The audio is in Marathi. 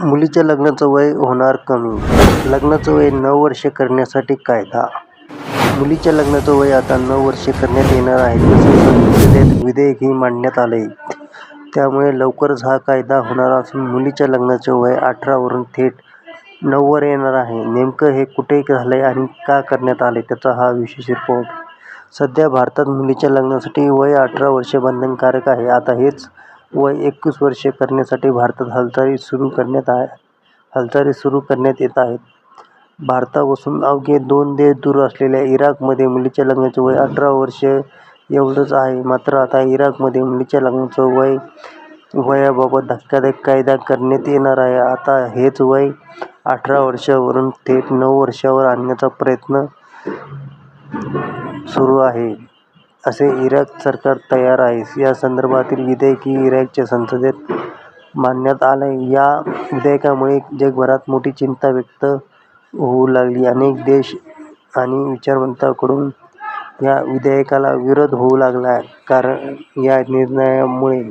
मुलीच्या लग्नाचं वय होणार कमी, लग्नाचं वय नऊ वर्षे करण्यासाठी कायदा मुलीच्या लग्नाचं वय आता नऊ वर्षे करण्यात येणार आहे. तसंच संसदेत विधेयकही मांडण्यात आले त्यामुळे लवकरच हा कायदा होणार असून मुलीच्या लग्नाचं वय अठरावरून थेट नऊवर येणार आहे. नेमकं हे कुठे झालंय आणि का करण्यात आले त्याचा हा विशेष रिपोर्ट सध्या भारतात मुलीच्या लग्नासाठी वय अठरा वर्षे बंधनकारक आहे. आता हेच वय एकवीस वर्षे करण्यासाठी भारतात हालचाली सुरू करण्यात हालचाली सुरू करण्यात येत आहेत. भारतापासून अवघे दोन देश दूर असलेल्या इराकमध्ये मुलीच्या लग्नाचे वय अठरा वर्षे एवढंच आहे. मात्र आता इराकमध्ये मुलीच्या लग्नाचं वय वयाबाबत धक्कादायक कायदा करण्यात येणार आहे. आता हेच वय अठरा वर्षावरून थेट नऊ वर्षावर आणण्याचा प्रयत्न सुरू आहे, असे इराक सरकार तयार आहे. यासंदर्भातील विधेयकही इराकच्या संसदेत मांडण्यात आलंय. या विधेयकामुळे जगभरात मोठी चिंता व्यक्त होऊ लागली. अनेक देश आणि विचारवंतांकडून या विधेयकाला विरोध होऊ लागला. कारण या निर्णयामुळे